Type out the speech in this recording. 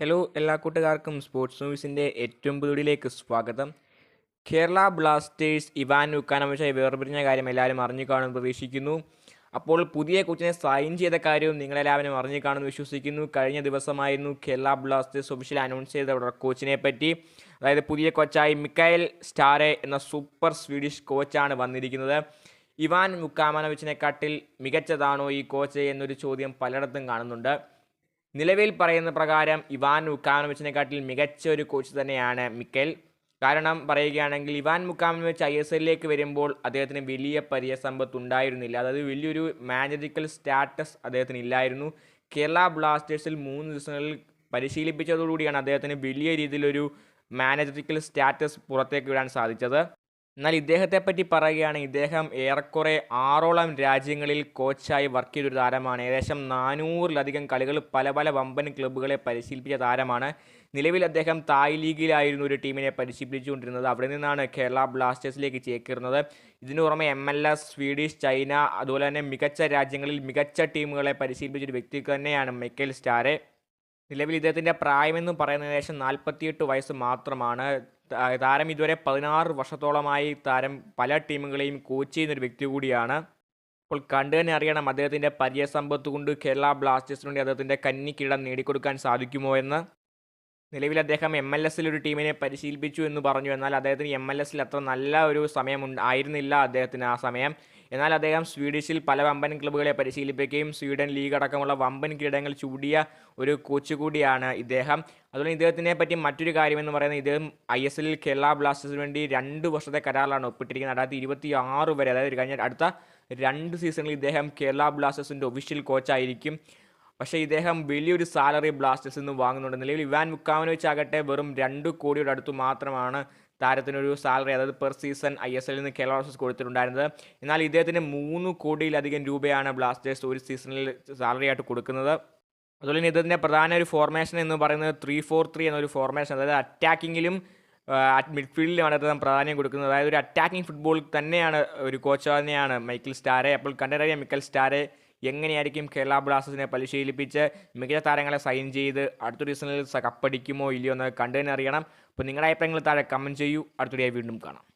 Hello എല്ലാ കൂട്ടുകാർക്കും sports ന്യൂസിന്റെ ഏറ്റവും പുതുവിലേക്ക് സ്വാഗതം. കേരള ബ്ലാസ്റ്റേഴ്സ് ഇവാൻ ലുക്കാനോവിച്ചായി വേർപിരിഞ്ഞ കാര്യം എല്ലാവരും അറിഞ്ഞു കാണും പ്രതീക്ഷിക്കുന്നു. അപ്പോൾ പുതിയ കോച്ചിനെ സൈൻ ചെയ്ത കാര്യവും നിങ്ങളെല്ലാവരും അറിഞ്ഞു കാണുമെന്ന് വിശ്വസിക്കുന്നു. കഴിഞ്ഞ ദിവസമായിരുന്നു കേരള ബ്ലാസ്റ്റേഴ്സ് ഒഫീഷ്യൽ അനൗൺസ് ചെയ്ത കോച്ചിനെ പറ്റി. അതായത് പുതിയ കോച്ചായി മിക്കായൽ സ്റ്റാറെ എന്ന സൂപ്പർ സ്വീഡിഷ് കോച്ചാണ് വന്നിരിക്കുന്നത്. ഇവാൻ മുക്കാമനോവിച്ചിനെക്കാട്ടിൽ മികച്ചതാണോ ഈ കോച്ച് എന്നൊരു ചോദ്യം പലയിടത്തും കാണുന്നുണ്ട്. നിലവിൽ പറയുന്ന പ്രകാരം ഇവാൻ മുക്കാമനോവിച്ചിനെക്കാട്ടിൽ മികച്ച ഒരു കോച്ച് തന്നെയാണ് മിക്കൽ. കാരണം പറയുകയാണെങ്കിൽ ഇവാൻ മുക്കാമനോവിച്ച് ഐ എസ് എല്ലിലേക്ക് വരുമ്പോൾ അദ്ദേഹത്തിന് വലിയ പരിയസമ്പത്ത് ഉണ്ടായിരുന്നില്ല അതായത് വലിയൊരു മാനേജിക്കൽ സ്റ്റാറ്റസ് അദ്ദേഹത്തിന് ഇല്ലായിരുന്നു. കേരള ബ്ലാസ്റ്റേഴ്സിൽ മൂന്ന് ദിവസങ്ങളിൽ പരിശീലിപ്പിച്ചതോടുകൂടിയാണ് അദ്ദേഹത്തിന് വലിയ രീതിയിലൊരു മാനേജറിക്കൽ സ്റ്റാറ്റസ് പുറത്തേക്ക് വിടാൻ സാധിച്ചത്. എന്നാൽ ഇദ്ദേഹത്തെ പറ്റി പറയുകയാണെങ്കിൽ ഇദ്ദേഹം ഏറെക്കുറെ ആറോളം രാജ്യങ്ങളിൽ കോച്ചായി വർക്ക് ചെയ്തൊരു താരമാണ്. ഏകദേശം നാനൂറിലധികം കളികൾ പല പല വമ്പൻ ക്ലബ്ബുകളെ പരിശീലിപ്പിച്ച താരമാണ്. നിലവിൽ അദ്ദേഹം തായ് ലീഗിലായിരുന്നു ഒരു ടീമിനെ പരിശീലിപ്പിച്ചുകൊണ്ടിരുന്നത്. അവിടെ നിന്നാണ് കേരള ബ്ലാസ്റ്റേഴ്സിലേക്ക് ചേക്കേറുന്നത്. ഇതിനു പുറമെ M L S Swedish China അതുപോലെ തന്നെ മികച്ച രാജ്യങ്ങളിൽ മികച്ച ടീമുകളെ പരിശീലിപ്പിച്ച ഒരു വ്യക്തി തന്നെയാണ് മൈക്കൽ സ്റ്റാരെ. നിലവിൽ ഇദ്ദേഹത്തിന്റെ പ്രായമെന്ന് പറയുന്നത് ഏകദേശം നാൽപ്പത്തിയെട്ട് വയസ്സ് മാത്രമാണ്. താരം ഇതുവരെ പതിനാറ് വർഷത്തോളമായി താരം പല ടീമുകളെയും കോച്ച് ചെയ്യുന്ന ഒരു വ്യക്തി കൂടിയാണ്. അപ്പോൾ കണ്ടു തന്നെ അറിയണം അദ്ദേഹത്തിന്റെ പരിചയസമ്പത്ത് കൊണ്ട് കേരള ബ്ലാസ്റ്റേഴ്സിനുണ്ടെങ്കിൽ അദ്ദേഹത്തിന്റെ കന്നിക്കിടം നേടിക്കൊടുക്കാൻ സാധിക്കുമോ എന്ന്. നിലവിൽ അദ്ദേഹം എം എൽ എസിൽ ഒരു ടീമിനെ പരിശീലിപ്പിച്ചു എന്ന് പറഞ്ഞു. എന്നാൽ അദ്ദേഹത്തിന് എം എൽ എസിൽ അത്ര നല്ല ഒരു സമയം ആയിരുന്നില്ല അദ്ദേഹത്തിന് ആ സമയം. എന്നാൽ അദ്ദേഹം സ്വീഡിഷിൽ പല വമ്പൻ ക്ലബ്ബുകളെ പരിശീലിപ്പിക്കുകയും സ്വീഡൻ ലീഗ് അടക്കമുള്ള വമ്പൻ കിരീടങ്ങൾ ചൂടിയ ഒരു കോച്ച് കൂടിയാണ് ഇദ്ദേഹം. അതുപോലെ ഇദ്ദേഹത്തിനെ പറ്റി മറ്റൊരു കാര്യമെന്ന് പറയുന്നത് ഇദ്ദേഹം ഐ എസ് എല്ലിൽ കേരള ബ്ലാസ്റ്റേഴ്സിന് വേണ്ടി രണ്ട് വർഷത്തെ കരാറിലാണ് ഒപ്പിട്ടിരിക്കുന്നത്. രണ്ടായിരത്തി ഇരുപത്തി ആറ് വരെ അതായത് കഴിഞ്ഞ അടുത്ത രണ്ട് സീസണിൽ ഇദ്ദേഹം കേരള ബ്ലാസ്റ്റേഴ്സിന്റെ ഒഫീഷ്യൽ കോച്ചായിരിക്കും പക്ഷേ ഇദ്ദേഹം വലിയൊരു സാലറി ബ്ലാസ്റ്റേഴ്സിൽ നിന്ന് വാങ്ങുന്നുണ്ട്. നിലവിൽ ഇവാൻ മുക്കാമനോവിച്ച് ആകട്ടെ വെറും രണ്ട് കോടിയുടെ അടുത്ത് മാത്രമാണ് താരത്തിനൊരു സാലറി അതായത് പെർ സീസൺ ഐ എസ് എല്ലിൽ നിന്ന് കേരള ബ്ലാസ്റ്റേഴ്സ് കൊടുത്തിട്ടുണ്ടായിരുന്നത്. എന്നാൽ ഇദ്ദേഹത്തിന് മൂന്ന് കോടിയിലധികം രൂപയാണ് ബ്ലാസ്റ്റേഴ്സ് ഒരു സീസണിൽ സാലറി ആയിട്ട് കൊടുക്കുന്നത്. അതുപോലെ തന്നെ ഇദ്ദേഹത്തിന്റെ പ്രധാന ഒരു ഫോർമേഷൻ എന്ന് പറയുന്നത് ത്രീ ഫോർ ത്രീ എന്നൊരു ഫോർമേഷൻ അതായത് അറ്റാക്കിങ്ങിലും മിഡ്ഫീൽഡിലുമാണ് അദ്ദേഹം പ്രാധാന്യം കൊടുക്കുന്നത്. അതായത് ഒരു അറ്റാക്കിംഗ് ഫുട്ബോൾ തന്നെയാണ് ഒരു കോച്ച് തന്നെയാണ് മൈക്കിൾ സ്റ്റാരെ. അപ്പോൾ കണ്ടറിയാം മിക്കൽ സ്റ്റാരെ എങ്ങനെയായിരിക്കും കേരള ബ്ലാസ്റ്റേഴ്സിനെ പരിശീലിപ്പിച്ച് മികച്ച താരങ്ങളെ സൈൻ ചെയ്ത് അടുത്ത സീസണിൽ കപ്പടിക്കുമോ ഇല്ലയോ എന്ന് കണ്ടു തന്നെ അറിയണം. അപ്പോൾ നിങ്ങളുടെ അഭിപ്രായങ്ങൾ താഴെ കമന്റ് ചെയ്യൂ. അടുത്തൊരു വീണ്ടും കാണാം.